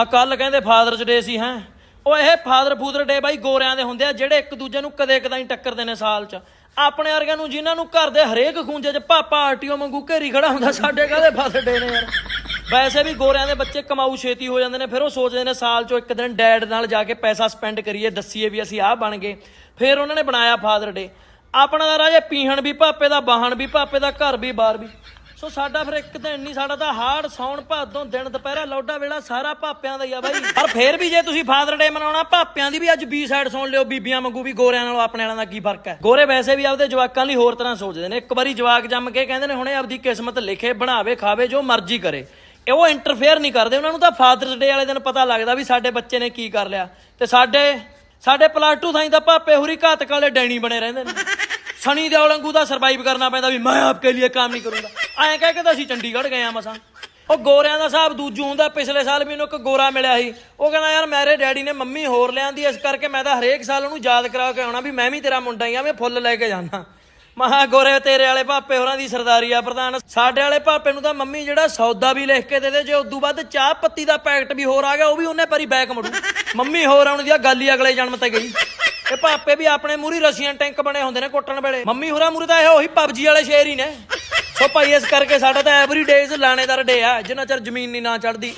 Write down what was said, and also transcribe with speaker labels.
Speaker 1: ਆ ਕੱਲ ਕਹਿੰਦੇ ਫਾਦਰਸ ਡੇ ਸੀ ਹੈ। ਉਹ ਇਹ ਫਾਦਰ ਫੂਦਰ ਡੇ ਬਾਈ ਗੋਰਿਆਂ ਦੇ ਹੁੰਦੇ ਆ, ਜਿਹੜੇ ਇੱਕ ਦੂਜੇ ਨੂੰ ਕਦੇ ਕਦਾਈ ਟੱਕਰਦੇ ਨੇ ਸਾਲ 'ਚ। ਆਪਣੇ ਵਰਗਿਆਂ ਨੂੰ ਜਿਨ੍ਹਾਂ ਨੂੰ ਘਰ ਦੇ ਹਰੇਕ ਖੂੰਜੇ 'ਚ ਪਾਪਾ ਆਰਟੀਓ ਵਾਂਗੂ ਘੇਰੀ ਖੜਾ ਹੁੰਦਾ, ਸਾਡੇ ਕਾਹਦੇ ਫਾਦਰ ਡੇ ਨੇ ਯਾਰ। ਵੈਸੇ ਵੀ ਗੋਰਿਆਂ ਦੇ ਬੱਚੇ ਕਮਾਊ ਛੇਤੀ ਹੋ ਜਾਂਦੇ ਨੇ, ਫਿਰ ਉਹ ਸੋਚਦੇ ਨੇ ਸਾਲ 'ਚੋਂ ਇੱਕ ਦਿਨ ਡੈਡ ਨਾਲ ਜਾ ਕੇ ਪੈਸਾ ਸਪੈਂਡ ਕਰੀਏ, ਦੱਸੀਏ ਵੀ ਅਸੀਂ ਆਹ ਬਣ ਗਏ। ਫਿਰ ਉਹਨਾਂ ਨੇ ਬਣਾਇਆ ਫਾਦਰ ਡੇ ਆਪਣਾ ਦਾ ਰਾਜੇ ਪੀਹਣ ਵੀ ਪਾਪੇ ਦਾ ਬਾਹਣ ਵੀ ਪਾਪੇ ਦਾ ਘਰ ਵੀ ਬਾਰ ਵੀ। ਸੋ ਸਾਡਾ ਫਿਰ ਇੱਕ ਦਿਨ ਨਹੀਂ ਸਾਡਾ ਤਾਂ ਹਾੜ ਸੌਣ ਭਾਦੋਂ ਦਿਨ ਦੁਪਹਿਰਾ ਲੌਡਾ ਵੇਲਾ ਸਾਰਾ ਪਾਪਿਆਂ ਦਾ ਹੀ ਆ ਬਾਈ। ਪਰ ਫਿਰ ਵੀ ਜੇ ਤੁਸੀਂ ਫਾਦਰ ਡੇ ਮਨਾਉਣਾ ਪਾਪਿਆਂ ਦੀ ਵੀ ਅੱਜ ਬੀ ਸਾਈਡ ਸੁਣ ਲਿਓ ਬੀਬੀਆਂ ਵਾਂਗੂ ਵੀ ਗੋਰਿਆਂ ਨਾਲੋਂ ਆਪਣੇ ਵਾਲਿਆਂ ਦਾ ਕੀ ਫ਼ਰਕ ਹੈ? ਗੋਰੇ ਵੈਸੇ ਵੀ ਆਪਦੇ ਜਵਾਕਾਂ ਲਈ ਹੋਰ ਤਰ੍ਹਾਂ ਸੋਚਦੇ ਨੇ। ਇੱਕ ਵਾਰੀ ਜਵਾਕ ਜੰਮ ਕੇ ਕਹਿੰਦੇ ਨੇ ਹੁਣੇ ਆਪਦੀ ਕਿਸਮਤ ਲਿਖੇ ਬਣਾਵੇ ਖਾਵੇ ਜੋ ਮਰਜ਼ੀ ਕਰੇ। ਇਹ ਉਹ ਇੰਟਰਫੇਅਰ ਨਹੀਂ ਕਰਦੇ। ਉਹਨਾਂ ਨੂੰ ਤਾਂ ਫਾਦਰਸ ਡੇ ਵਾਲੇ ਦਿਨ ਪਤਾ ਲੱਗਦਾ ਵੀ ਸਾਡੇ ਬੱਚੇ ਨੇ ਕੀ ਕਰ ਲਿਆ। ਤੇ ਸਾਡੇ ਸਾਡੇ ਪਲਾਟੂ ਥਾਈ ਤਾਂ ਪਾਪੇ ਹੁਰੀ ਘਾਤਕ ਵਾਲੇ ਡੈਣੀ ਬਣੇ ਰਹਿੰਦੇ ਨੇ। ਸਣੀ ਦੇ ਔਲੰਗੂ ਦਾ ਸਰਵਾਈਵ ਕਰਨਾ ਪੈਂਦਾ ਵੀ ਮੈਂ ਆਪਕੇ ਲਈ ਕੰਮ ਨਹੀਂ ਕਰੂੰਗਾ। ਐਂ ਕਹਿ ਕੇ ਤਾਂ ਅਸੀਂ ਚੰਡੀਗੜ੍ਹ ਗਏ ਆ ਮਸਾਂ। ਉਹ ਗੋਰਿਆਂ ਦਾ ਹਿਸਾਬ ਦੂਜੂ ਹੁੰਦਾ, ਪਿਛਲੇ ਸਾਲ ਮੈਨੂੰ ਇੱਕ ਗੋਰਾ ਮਿਲਿਆ ਸੀ। ਉਹ ਕਹਿੰਦਾ, ਯਾਰ ਮੇਰੇ ਡੈਡੀ ਨੇ ਮੰਮੀ ਹੋਰ ਲਿਆਂਦੀ, ਇਸ ਕਰਕੇ ਮੈਂ ਤਾਂ ਹਰੇਕ ਸਾਲ ਉਹਨੂੰ ਯਾਦ ਕਰਾ ਕੇ ਆਉਣਾ ਵੀ ਮੈਂ ਵੀ ਤੇਰਾ ਮੁੰਡਾ ਹੀ ਆ, ਮੈਂ ਫੁੱਲ ਲੈ ਕੇ ਜਾਣਾ। ਮਹਾ ਗੋਰੇ, ਤੇਰੇ ਵਾਲੇ ਪਾਪੇ ਹੋਰਾਂ ਦੀ ਸਰਦਾਰੀ ਆ ਪ੍ਰਧਾਨ। ਸਾਡੇ ਵਾਲੇ ਪਾਪੇ ਨੂੰ ਤਾਂ ਮੰਮੀ ਜਿਹੜਾ ਸੌਦਾ ਵੀ ਲਿਖ ਕੇ ਦੇ ਦੇ, ਜੇ ਉਦੋਂ ਬਾਅਦ ਚਾਹ ਪੱਤੀ ਦਾ ਪੈਕਟ ਵੀ ਹੋਰ ਆ ਗਿਆ, ਉਹ ਵੀ ਉਹਨੇ ਪਰੀ ਬੈਕ ਮੜੂ। ਮੰਮੀ ਹੋਰ ਆਉਣ ਦੀ ਆ, ਗੱਲ ਹੀ ਅਗਲੇ ਜਨਮ ਤੇ ਗਈ। ਇਹ ਪਾਪੇ ਵੀ ਆਪਣੇ ਮੂਰੀ ਰਸ਼ੀਅਨ ਟੈਂਕ ਬਣੇ ਹੁੰਦੇ ਨੇ ਕੁੱਟਣ ਵੇਲੇ। ਮੰਮੀ ਹੋਰਾਂ ਮੂਰੀ ਤਾਂ ਇਹ ਉਹੀ ਪਬਜੀ ਵਾਲੇ ਸ਼ੇਰ ਹੀ ਨੇ। ਸੋ ਭਾਈ ਇਸ ਕਰਕੇ ਸਾਡਾ ਤਾਂ ਐਵਰੀ ਡੇਜ਼ ਲਾਣੇਦਾਰ ਡੇ ਆ, ਜਿੰਨਾ ਚਿਰ ਜ਼ਮੀਨ ਨਹੀਂ ਨਾ ਚੜਦੀ